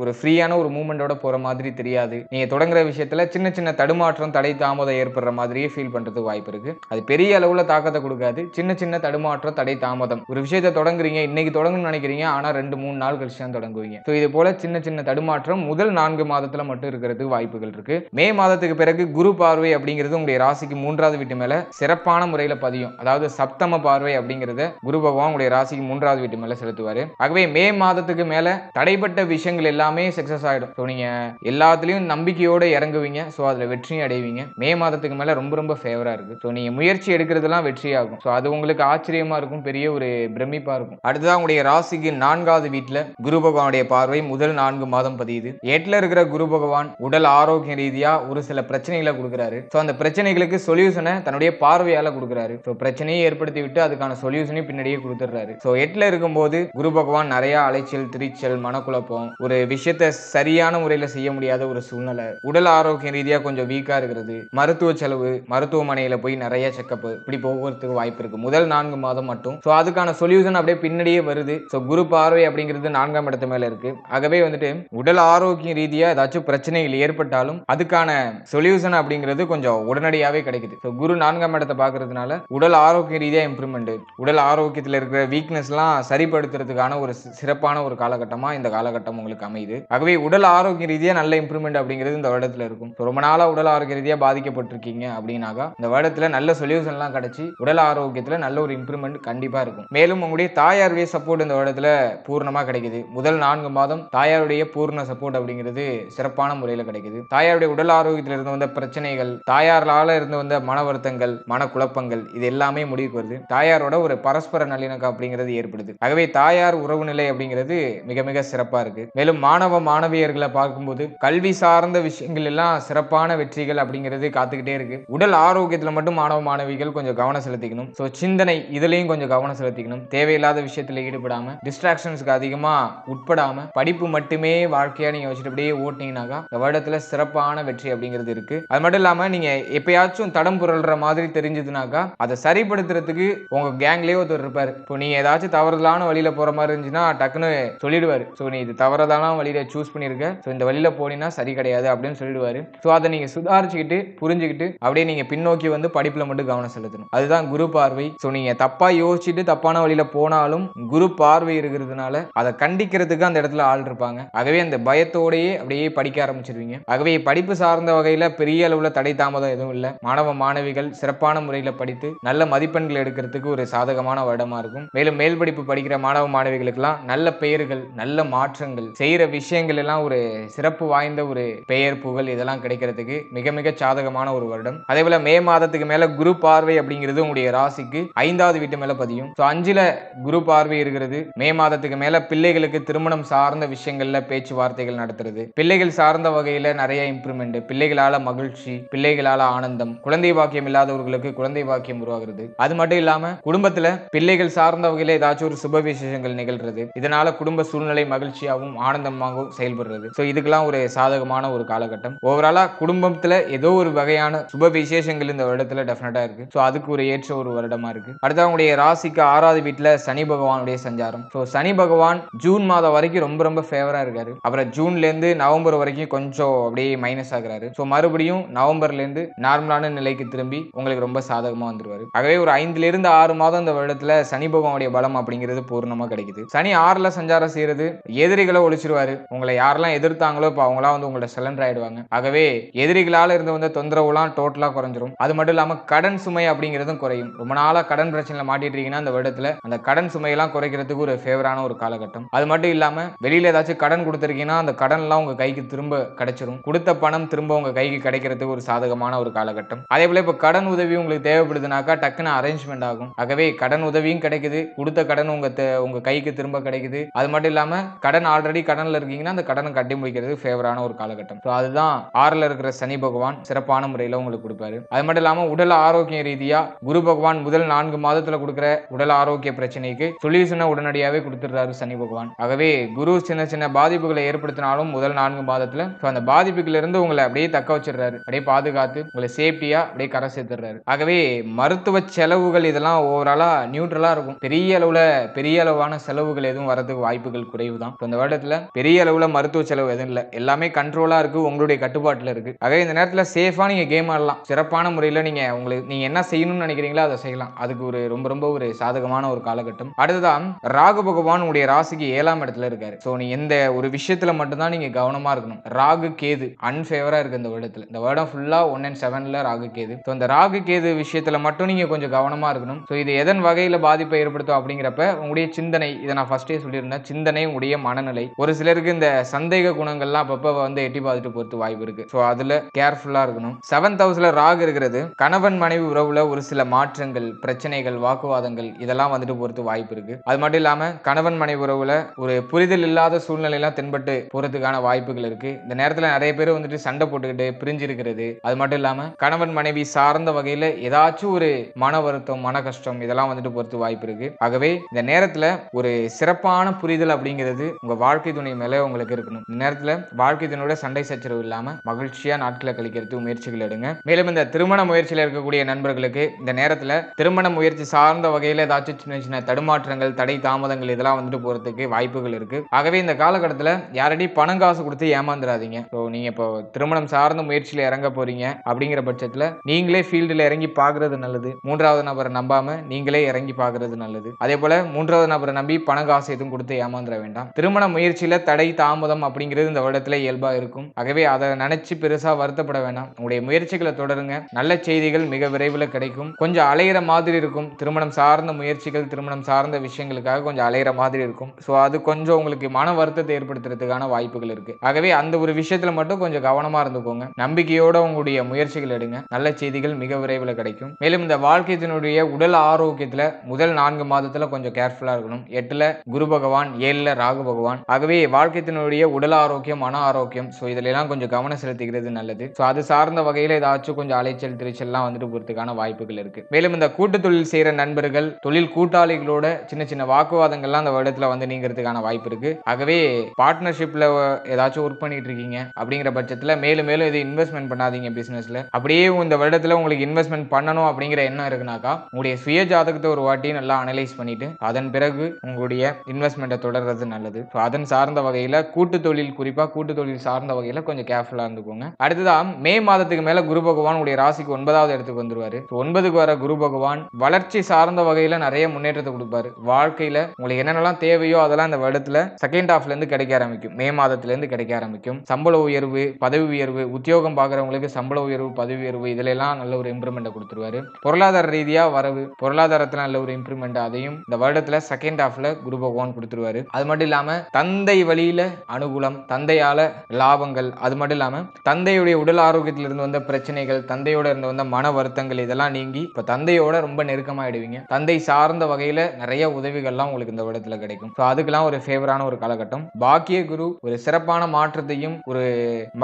ஒரு ஃப்ரீயான ஒரு மூமெண்டோட போற மாதிரி தெரியாது. நீங்க தொடங்குற விஷயத்துல சின்ன சின்ன தடுமாற்றம் தடை தாமதம் ஏற்படுற மாதிரியே ஃபீல் பண்ணுறதுக்கு வாய்ப்பு இருக்கு. அது பெரிய அளவுல தாக்கத்தை கொடுக்காது. சின்ன சின்ன தடுமாற்றம் தடை தாமதம். ஒரு விஷயத்தை தொடங்குறீங்க இன்னைக்கு தொடங்கணும்னு நினைக்கிறீங்க ஆனா ரெண்டு மூணு நாள் கழிச்சு தான் தொடங்குவீங்க. ஸோ இது போல சின்ன சின்ன தடுமாற்றம் முதல் நான்கு மாதத்துல மட்டும் இருக்கிறதுக்கு வாய்ப்புகள் இருக்கு. மே மாதத்துக்கு பிறகு குரு பார்வை அப்படிங்கிறது உங்களுடைய ராசிக்கு மூன்றாவது வீட்டு மேல சிறப்பான முறையில பதியும். அதாவது சப்தம பார்வை அப்படிங்கிறத குரு பகவான் உங்களுடைய ராசிக்கு மூன்றாவது வீட்டு மேல செலுத்துவாரு. ஆகவே மே மாதத்துக்கு மேல தடைப்பட்ட விஷயங்கள் எல்லாமே சக்சஸ் ஆயிடும். ஸோ நீங்க எல்லாத்துலயும் நம்பிக்கையோட இறங்குவீங்க. ஸோ அதுல வெற்றியும் அடைவீங்க. மே மாதத்துக்கு மேல ரொம்ப ரொம்ப ஃபேவரா இருக்கு. ஸோ நீங்க முயற்சி எடுக்கிறதுலாம் வெற்றியாகும். ஸோ அது உங்களுக்கு ஆச்சரியமா இருக்கும் பெரிய ஒரு பிரமிப்பா இருக்கும். அடுத்ததான் உங்களுடைய ராசிக்கு நான்காவது வீட்டுல குரு பகவானுடைய பார்வை முதல் நான்கு மாதம் பதியுது. எட்டுல இருக்கிற குரு பகவான் உடல் ஆரோக்கிய ரீதியா ஒரு சில பிரச்சனைகளை கொடுக்குறாரு. ஸோ அந்த பிரச்சனைகளுக்கு சொல்யூஷனை தன்னுடைய பார்வையால கொடுக்குறாரு. ஸோ பிரச்சனையை ஏற்படுத்தி விட்டு அதுக்கான சொல்யூஷனையும் பின்னாடியே கொடுத்துட்றாரு. ஸோ எட்டுல இருக்கும்போது குரு பகவான் நிறைய அலைச்சல் திரிச்சல் மனக்குழப்பம் ஒரு விஷயத்தை சரியான முறையில செய்ய முடியாத ஒரு சூழ்நிலை. உடல் ஆரோக்கிய ரீதியா கொஞ்சம் வீக்கா இருக்கிறது. மருத்துவ செலவு மருத்துவமனையில போய் நிறைய செக்கப் இப்படி போகிறதுக்கு வாய்ப்பு இருக்கு. முதல் நான்கு மாதம் மட்டும். ஸோ அதுக்கான சொல்யூஷன் அப்படியே பின்னாடியே வருது. ஸோ குரு பார்வை அப்படிங்கிறது நான்காம் இடத்து மேல இருக்கு. ஆகவே வந்துட்டு உடல் ஆரோக்கிய ரீதியா ஏதாச்சும் பிரச்சனைகள் ஏற்பட்டாலும் அதுக்கான சொல்யூஷன் அப்படிங்கிறது கொஞ்சம் உடனடியாவே கிடைக்குது. ஸோ குரு நான்காம் இடத்தை பார்க்கறதுனால உடல் ஆரோக்கிய ரீதியா இம்ப்ரூவ்மெண்ட் உடல் ஆரோக்கியத்தில் இருக்கிற வீக்னஸ்லாம் சரிப்படுத்துறதுக்கான ஒரு சிறப்பான ஒரு காலகட்டமா இந்த காலகட்டம் உங்களுக்கு அமையுது. ஆகவே உடல் ஆரோக்கிய ரீதியா நல்ல இம்ப்ரூவ்மெண்ட் அப்படிங்கிறது இந்த வருடத்துல இருக்கும். ரொம்ப நாளா உடல் ஆரோக்கிய ரீதியா பாதிக்கப்பட்டிருக்கீங்க அப்படின்னாக்கா இந்த வருடத்துல நல்ல சொல்யூஷன்லாம் கிடைச்சி உடல் ஆரோக்கியம் ஆரோக்கியத்தில் நல்ல ஒரு இம்ப்ரூவ்மெண்ட் கண்டிப்பாக இருக்கும். மேலும் உங்களுடைய தாயாருடைய சப்போர்ட் இந்த வருடத்தில் பூர்ணமாக கிடைக்குது. முதல் நான்கு மாதம் தாயாருடைய பூர்ண சப்போர்ட் அப்படிங்கிறது சிறப்பான முறையில் கிடைக்குது. தாயாருடைய உடல் ஆரோக்கியத்தில் இருந்து வந்த பிரச்சனைகள் தாயாரால இருந்து வந்த மன வருத்தங்கள் மன குழப்பங்கள் இது எல்லாமே முடிவுக்கு வருது. தாயாரோட ஒரு பரஸ்பர நல்லிணக்கம் அப்படிங்கிறது ஏற்படுது. ஆகவே தாயார் உறவு நிலை அப்படிங்கிறது மிக மிக சிறப்பாக இருக்கு. மேலும் மாணவ மாணவியர்களை பார்க்கும்போது கல்வி சார்ந்த விஷயங்கள் எல்லாம் சிறப்பான வெற்றிகள் அப்படிங்கிறது காத்துக்கிட்டே இருக்கு. உடல் ஆரோக்கியத்தில் மட்டும் மாணவ மாணவிகள் கொஞ்சம் கவனம் செலுத்திக்கணும். ஸோ ஸோ சிந்தனை இதுலேயும் கொஞ்சம் கவனம் செலுத்திக்கணும். தேவையில்லாத விஷயத்தில் ஈடுபடாமல் டிஸ்ட்ராக்ஷன்ஸ்க்கு அதிகமாக உட்படாமல் படிப்பு மட்டுமே வாழ்க்கையாக நீங்கள் வச்சுட்டு அப்படியே ஓட்டினீங்கன்னாக்கா இந்த வருடத்தில் சிறப்பான வெற்றி அப்படிங்கிறது இருக்குது அது மட்டும் இல்லாமல் நீங்கள் எப்பயாச்சும் தடம் புரள்ற மாதிரி தெரிஞ்சதுனாக்கா அதை சரிப்படுத்துறதுக்கு உங்கள் கேங்லேயே ஒருத்தர் இருப்பார். இப்போ நீங்கள் ஏதாச்சும் தவறுதலான வழியில் போகிற மாதிரி இருந்துச்சுன்னா டக்குன்னு சொல்லிடுவார். ஸோ நீ இது தவறுதலான வழியில் சூஸ் பண்ணியிருக்க ஸோ இந்த வழியில் போனீங்கன்னா சரி கிடையாது அப்படின்னு சொல்லிடுவார். ஸோ அதை நீங்கள் சுதாரிச்சுக்கிட்டு புரிஞ்சுக்கிட்டு அப்படியே நீங்கள் பின்னோக்கி வந்து படிப்பில் மட்டும் கவனம் செலுத்தணும். அதுதான் குரு பார்வை. ஸோ நீங்கள் தப்பாக யோசிச்சுட்டு தப்பான வழியில் போனாலும் குரு பார்வை இருக்கிறதுனால அதை கண்டிக்கிறதுக்கு அந்த இடத்துல ஆள் இருப்பாங்க. ஆகவே அந்த பயத்தோடையே அப்படியே படிக்க ஆரம்பிச்சிருவீங்க. ஆகவே படிப்பு சார்ந்த வகையில பெரிய அளவுல தடை தாமதம் எதுவும் இல்லை. மாணவ மாணவிகள் சிறப்பான முறையில் படித்து நல்ல மதிப்பெண்கள் எடுக்கிறதுக்கு ஒரு சாதகமான வருடமா இருக்கும். மேலும் மேல் படிப்பு படிக்கிற மாணவ மாணவிகளுக்கெல்லாம் நல்ல பெயர்கள் நல்ல மாற்றங்கள் செய்யற விஷயங்கள் எல்லாம் ஒரு சிறப்பு வாய்ந்த ஒரு பெயர் புகழ் இதெல்லாம் கிடைக்கிறதுக்கு மிக மிக சாதகமான ஒரு வருடம். அதே போல மே மாதத்துக்கு மேல குரு பார்வை அப்படிங்கிறது உங்களுடைய ராசிக்கு ஐந்தாவது வீட்டு மேல பதியும். ஸோ அஞ்சுல குரு பார்வை இருக்கிறது. மே மாதத்துக்கு மேல பிள்ளைகளுக்கு திருமணம் சார்ந்த விஷயங்கள்ல பேச்சுவார்த்தைகள் நடத்துறது. பிள்ளைகள் சார்ந்த வகையில நிறைய இம்ப்ரூவ்மெண்ட் பிள்ளைகளால மகிழ்ச்சி பிள்ளைகளால ஆனந்தம் குழந்தை பாக்கியம் இல்லாதவர்களுக்கு குழந்தை பாக்கியம் உருவாகிறது. அது மட்டும் இல்லாம குடும்பத்துல பிள்ளைகள் சார்ந்த வகையில ஏதாச்சும் ஒரு சுப விசேஷங்கள் நிகழ்றது. இதனால குடும்ப சூழ்நிலை மகிழ்ச்சியாகவும் ஆனந்தமாகவும் செயல்படுறது. ஸோ இதுக்கெல்லாம் ஒரு சாதகமான ஒரு காலகட்டம். ஓவராலா குடும்பத்துல ஏதோ ஒரு வகையான சுப விசேஷங்கள் இந்த வருடத்துல டெஃபினட்டா இருக்கு. ஸோ அதுக்கு ஒரு ஏற்ற ஒரு வருடமா இருக்கு. அடுத்து அவங்களுடைய ராசிக்கு ஆறாவது வீட்டுல சனி பகவானுடைய சஞ்சாரம். ஸோ சனி பகவான் ஜூன் மாதம் வரைக்கும் ரொம்ப ரொம்ப ஃபேவரா இருக்காரு. அப்புறம் ஜூன்ல இருந்து நவம்பர் வரைக்கும் கொஞ்சம் அப்படியே மைனஸ் ஆகுறாரு. ஸோ மறுபடியும் நவம்பர்ல இருந்து நார்மலான நிலைக்கு திரும்பி உங்களுக்கு ரொம்ப சாதகமா வந்துருவாரு. ஆகவே ஒரு ஐந்துல இருந்து ஆறு மாதம் இந்த வருடத்துல சனி பகவானுடைய பலம் அப்படிங்கிறது பூர்ணமா கிடைக்குது. சனி ஆறுல சஞ்சாரம் செய்யறது எதிரிகளை ஒழிச்சிருவாரு. உங்களை யாரெல்லாம் எதிர்த்தாங்களோ இப்போ அவங்களாம் வந்து உங்களோட சிலண்டர் ஆயிடுவாங்க. ஆகவே எதிரிகளால இருந்து வந்த தொந்தரவுலாம் டோட்டலா குறைஞ்சிரும். அது மட்டும் இல்லாம கடன் சுமை அப்படிங்கிறதும் குறையும். ரொம்ப நாளாக கடன் பிரச்சனையில் மாட்டிட்டு இருக்கீங்கன்னா அந்த வருடத்தில் அந்த கடன் சுமையெல்லாம் குறைக்கிறதுக்கு ஒரு ஃபேவரான ஒரு காலகட்டம். அது மட்டும் இல்லாமல் வெளியில் ஏதாச்சும் கடன் கொடுத்துருக்கீங்கன்னா அந்த கடன்லாம் உங்கள் கைக்கு திரும்ப கிடைச்சிரும். கொடுத்த பணம் திரும்ப உங்கள் கைக்கு கிடைக்கிறதுக்கு ஒரு சாதகமான ஒரு காலகட்டம். அதே போல் இப்போ கடன் உதவி உங்களுக்கு தேவைப்படுதுனாக்கா டக்குன்னு அரேஞ்ச்மெண்ட் ஆகும். ஆகவே கடன் உதவியும் கிடைக்குது கொடுத்த கடன் உங்கள் தே- கைக்கு திரும்ப கிடைக்குது. அது மட்டும் இல்லாமல் கடன் ஆல்ரெடி கடனில் இருக்கீங்கன்னா அந்த கடனை கட்டி முடிக்கிறது ஃபேவரான ஒரு காலகட்டம். ஸோ அதுதான் ஆறில் இருக்கிற சனி பகவான் சிறப்பான முறையில் உங்களுக்கு கொடுப்பாரு. அது மட்டும் இல்லாமல் உடல் ஆரோக்கிய ரீதியாக குரு பகவான் முதல் நான்கு மாதத்துல கொடுக்குற உடல் ஆரோக்கிய பிரச்சனைக்கு சொல்யூஷனை உடனடியாகவே கொடுத்துடுறாரு சனி பகவான். ஆகவே குரு சின்ன சின்ன பாதிப்புகளை ஏற்படுத்தினாலும் முதல் நான்கு மாதத்துல ஸோ அந்த பாதிப்புகள் இருந்து உங்களை அப்படியே தக்க வச்சிடுறாரு. அப்படியே பாதுகாத்து உங்களை சேஃப்டியா அப்படியே கரை சேர்த்துடுறாரு. ஆகவே மருத்துவ செலவுகள் இதெல்லாம் ஓவராலா நியூட்ரலா இருக்கும். பெரிய அளவுல பெரிய அளவான செலவுகள் எதுவும் வரதுக்கு வாய்ப்புகள் குறைவு தான் இந்த வருடத்துல பெரிய அளவுல மருத்துவ செலவு எதுவும் இல்லை. எல்லாமே கண்ட்ரோலா இருக்கு உங்களுடைய கட்டுப்பாட்டுல இருக்கு. ஆகவே இந்த நேரத்துல சேஃபா நீங்க கேம் ஆடலாம். சிறப்பான முறையில நீங்க உங்களுக்கு நீங்க என்ன செய்யணும்னு நினைக்கிறீங்களோ அதை செய்யலாம். அதுக்கு ஒரு ரொம்ப ரொம்ப ஒரு சாதகமான ஒரு காலகட்டம். அடுத்ததான் ராகு பகவான் உடைய ராசிக்கு ஏழாம் இடத்துல இருக்காரு. ஸோ நீ எந்த ஒரு விஷயத்துல மட்டும்தான் நீங்க கவனமா இருக்கணும். ராகு கேது அன்ஃபேவரா இருக்கு இந்த வருடத்துல. இந்த வருடம் ஃபுல்லா ஒன் அண்ட் செவன்ல ராகு கேது. ஸோ இந்த ராகு கேது விஷயத்துல மட்டும் நீங்க கொஞ்சம் கவனமா இருக்கணும். ஸோ இது எதன் வகையில பாதிப்பை ஏற்படுத்தும் அப்படிங்கிறப்ப உங்களுடைய சிந்தனை இதை நான் ஃபர்ஸ்டே சொல்லியிருந்தேன். சிந்தனை உடைய மனநிலை. ஒரு சிலருக்கு இந்த சந்தேக குணங்கள்லாம் அப்பப்ப வந்து எட்டி பார்த்துட்டு போறது வாய்ப்பு இருக்கு. ஸோ அதுல கேர்ஃபுல்லா இருக்கணும். செவன்த் ஹவுஸ்ல ராகு இருக்கிறது. கணவன் மனைவி உறவுல ஒரு சில மாற்றங்கள். பிரச்சனைகள் வாக்குவாதங்கள் இதெல்லாம் வந்துட்டு போகிறதுக்கு வாய்ப்பு இருக்கு. அது மட்டும் இல்லாமல் கணவன் மனைவி உறவுல ஒரு புரிதல் இல்லாத சூழ்நிலையெல்லாம் தென்பட்டு போகிறதுக்கான வாய்ப்புகள் இருக்கு. இந்த நேரத்தில் நிறைய பேர் வந்துட்டு சண்டை போட்டுக்கிட்டு பிரிஞ்சிருக்கிறது. அது மட்டும் இல்லாமல் கணவன் மனைவி சார்ந்த வகையில் ஏதாச்சும் ஒரு மன வருத்தம் மன கஷ்டம் இதெல்லாம் வந்துட்டு போறது வாய்ப்பு இருக்கு. ஆகவே இந்த நேரத்தில் ஒரு சிறப்பான புரிதல் அப்படிங்கிறது உங்கள் வாழ்க்கை துணை மேலே உங்களுக்கு இருக்கணும். இந்த நேரத்தில் வாழ்க்கை துணையோட சண்டை சச்சரவு இல்லாமல் மகிழ்ச்சியாக நாட்களை கழிக்கிறதுக்கு முயற்சிகள் எடுங்க. மேலும் இந்த திருமண முயற்சியில் இருக்கக்கூடிய நண்பர்களுக்கு இந்த நேரத்தில் திருமண முயற்சி சார்ந்த வகையில் ஏதாச்சும் சின்ன சின்ன தடுமாற்றங்கள் தடை தாமதங்கள் இதெல்லாம் வந்துட்டு போகிறதுக்கு வாய்ப்புகள் இருக்குது ஆகவே இந்த காலகட்டத்தில் யாரடி பணம் காசு கொடுத்து ஏமாந்துடாதீங்க ஸோ நீங்கள் இப்போ திருமணம் சார்ந்த முயற்சியில் இறங்க போகிறீங்க அப்படிங்கிற பட்சத்தில் நீங்களே ஃபீல்டில் இறங்கி பார்க்குறது நல்லது. மூன்றாவது நபரை நம்பாமல் நீங்களே இறங்கி பார்க்குறது நல்லது. அதே போல் மூன்றாவது நபரை நம்பி பணம் காசு எதுவும் கொடுத்து ஏமாந்துட வேண்டாம். திருமண முயற்சியில் தடை தாமதம் அப்படிங்கிறது இந்த வருடத்தில் இயல்பாக இருக்கும். ஆகவே அதை நினச்சி பெருசாக வருத்தப்பட வேண்டாம் உங்களுடைய முயற்சிகளை தொடருங்க. நல்ல செய்திகள் மிக விரைவில் கிடைக்கும். கொஞ்சம் அலையிற மாதிரி இருக்கும். திருமணம் சார்ந்த முயற்சிகள் திருமணம் சார்ந்த விஷயங்களுக்காக கொஞ்சம் அலையிற மாதிரி இருக்கும். ஸோ அது கொஞ்சம் உங்களுக்கு மன வருத்தத்தை ஏற்படுத்துறதுக்கான வாய்ப்புகள் இருக்கு. ஆகவே அந்த ஒரு விஷயத்துல மட்டும் கொஞ்சம் கவனமா இருந்துக்கோங்க. நம்பிக்கையோட உங்களுடைய முயற்சிகள் எடுங்க. நல்ல செய்திகள் மிக விரைவில் கிடைக்கும். மேலும் இந்த வாழ்க்கையினுடைய உடல் ஆரோக்கியத்துல முதல் நான்கு மாதத்துல கொஞ்சம் கேர்ஃபுல்லா இருக்கணும். எட்டுல குரு பகவான் ஏழுல ராகு பகவான். ஆகவே வாழ்க்கையினுடைய உடல் ஆரோக்கியம் மன ஆரோக்கியம். ஸோ இதுல எல்லாம் கொஞ்சம் கவனம் செலுத்திக்கிறது நல்லது. ஸோ அது சார்ந்த வகையில் ஏதாச்சும் கொஞ்சம் அலைச்சல் திரைச்சல்லாம் வந்துட்டு போறதுக்கான வாய்ப்புகள் இருக்கு. மேலும் இந்த கூட்டு தொழில் செய்யற நண்பர்கள் தொழில் கூட்டாளிகளோட சின்ன சின்ன வாக்குவாதங்கள்லாம் அந்த வருடத்துல வந்து நீங்கிறதுக்கான வாய்ப்பு இருக்கு. ஆகவே பார்ட்னர்ஷிப்பில் ஏதாச்சும் ஒர்க் பண்ணிட்டு இருக்கீங்க அப்படிங்கிற பட்சத்துல மேலும் மேலும் இது இன்வெஸ்ட்மெண்ட் பண்ணாதீங்க பிசினஸ்ல அப்படியே இந்த வருடத்தில் உங்களுக்கு இன்வெஸ்ட்மெண்ட் பண்ணணும் அப்படிங்கிற எண்ணம் இருக்குனாக்கா உங்களுடைய சுய ஜாதகத்தை ஒரு வாட்டி நல்லா அனலைஸ் பண்ணிட்டு அதன் பிறகு உங்களுடைய இன்வெஸ்ட்மெண்ட்டை தொடர்றது நல்லது. ஸோ அதன் சார்ந்த வகையில் கூட்டு தொழில் குறிப்பா கூட்டு தொழில் சார்ந்த வகையில் கொஞ்சம் கேர்ஃபுல்லா இருந்துக்கோங்க. அடுத்ததா மே மாதத்துக்கு மேல குரு பகவான் உங்களுடைய ராசிக்கு ஒன்பதாவது இடத்துக்கு வந்துருவாரு. ஒன்பதுக்கு வர குரு பகவான் பகவான் வளர்ச்சி சார்ந்த வகையில நிறைய முன்னேற்றத்தை கொடுப்பாரு. வாழ்க்கையில உங்களுக்கு என்னென்னலாம் தேவையோ அதெல்லாம் இந்த வருடத்துல செகண்ட் ஹாஃப்ல இருந்து கிடைக்க ஆரம்பிக்கும். மே மாதத்துல இருந்து கிடைக்க ஆரம்பிக்கும். சம்பள உயர்வு பதவி உயர்வு உத்தியோகம் பார்க்குறவங்களுக்கு சம்பள உயர்வு பதவி உயர்வு இதுல நல்ல ஒரு இம்ப்ரூவ்மெண்ட்டை கொடுத்துருவாரு. பொருளாதார ரீதியா வரவு பொருளாதாரத்துல நல்ல ஒரு இம்ப்ரூவ்மெண்ட் அதையும் இந்த வருடத்துல செகண்ட் ஹாஃப்ல குரு பகவான் கொடுத்துருவாரு. அது மட்டும் இல்லாம தந்தை வழியில அனுகூலம் தந்தையால லாபங்கள் அது மட்டும் இல்லாம தந்தையுடைய உடல் ஆரோக்கியத்தில் இருந்து வந்த பிரச்சனைகள் தந்தையோட இருந்து வந்த மன வருத்தங்கள் இதெல்லாம் நீங்கி இப்ப தந்தையோட ரொம்ப நெருக்கமாயிடுவீங்க. தந்தை சார்ந்த வகையில நிறைய உதவிகள்லாம் உங்களுக்கு இந்த வருடத்துல கிடைக்கும். ஸோ அதுக்கெல்லாம் ஒரு ஃபேவரான ஒரு காலகட்டம். பாக்கிய குரு ஒரு சிறப்பான மாற்றத்தையும் ஒரு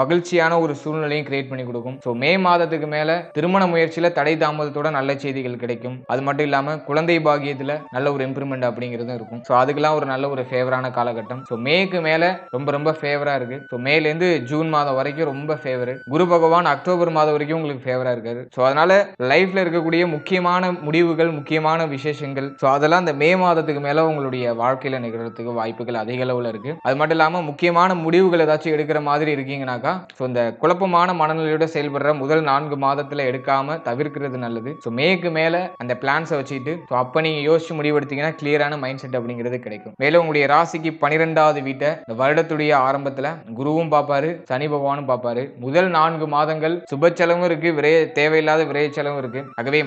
மகிழ்ச்சியான ஒரு சூழ்நிலையும் கிரியேட் பண்ணி கொடுக்கும். ஸோ மே மாதத்துக்கு மேல திருமண முயற்சியில தடை தாமதத்தோட நல்ல செய்திகள் கிடைக்கும். அது மட்டும் இல்லாம குழந்தை பாக்கியத்துல நல்ல ஒரு இம்ப்ரூவ்மெண்ட் அப்படிங்கிறதும் இருக்கும். ஸோ அதுக்கெல்லாம் ஒரு நல்ல ஒரு ஃபேவரான காலகட்டம். ஸோ மேக்கு மேல ரொம்ப ரொம்ப ஃபேவரா இருக்கு. ஸோ மேலேருந்து ஜூன் மாதம் வரைக்கும் ரொம்ப ஃபேவர் குரு பகவான் அக்டோபர் மாதம் வரைக்கும் உங்களுக்கு ஃபேவரா இருக்காரு. ஸோ அதனால லைஃப்ல இருக்கக்கூடிய முக்கியமான முடிவுகள் முக்கியமான விசேஷங்கள். ஸோ அதெல்லாம் இந்த மே மாதத்துக்கு மேலே உங்களுடைய வாழ்க்கையில் நிகழ்கிறதுக்கு வாய்ப்புகள் அதிக அளவில் இருக்கு. அது மட்டும் இல்லாமல் முக்கியமான முடிவுகள் ஏதாச்சும் எடுக்கிற மாதிரி இருக்கீங்கன்னாக்கா ஸோ இந்த குழப்பமான மனநிலையோட செயல்படுற முதல் நான்கு மாதத்தில் எடுக்காம தவிர்க்கிறது நல்லது. ஸோ மேக்கு மேலே அந்த பிளான்ஸை வச்சுட்டு ஸோ அப்போ நீங்கள் யோசிச்சு முடிவெடுத்தீங்கன்னா கிளியரான மைண்ட் செட் அப்படிங்கிறது கிடைக்கும். மேலும் உங்களுடைய ராசிக்கு பனிரெண்டாவது வீட்டை இந்த வருடத்துடைய ஆரம்பத்தில் குருவும் பார்ப்பாரு சனி பகவானும் பார்ப்பாரு. முதல் நான்கு மாதங்கள் சுப செலவும் இருக்கு விரைய தேவையில்லாத விரைய செலவும் இருக்கு. ஆகவே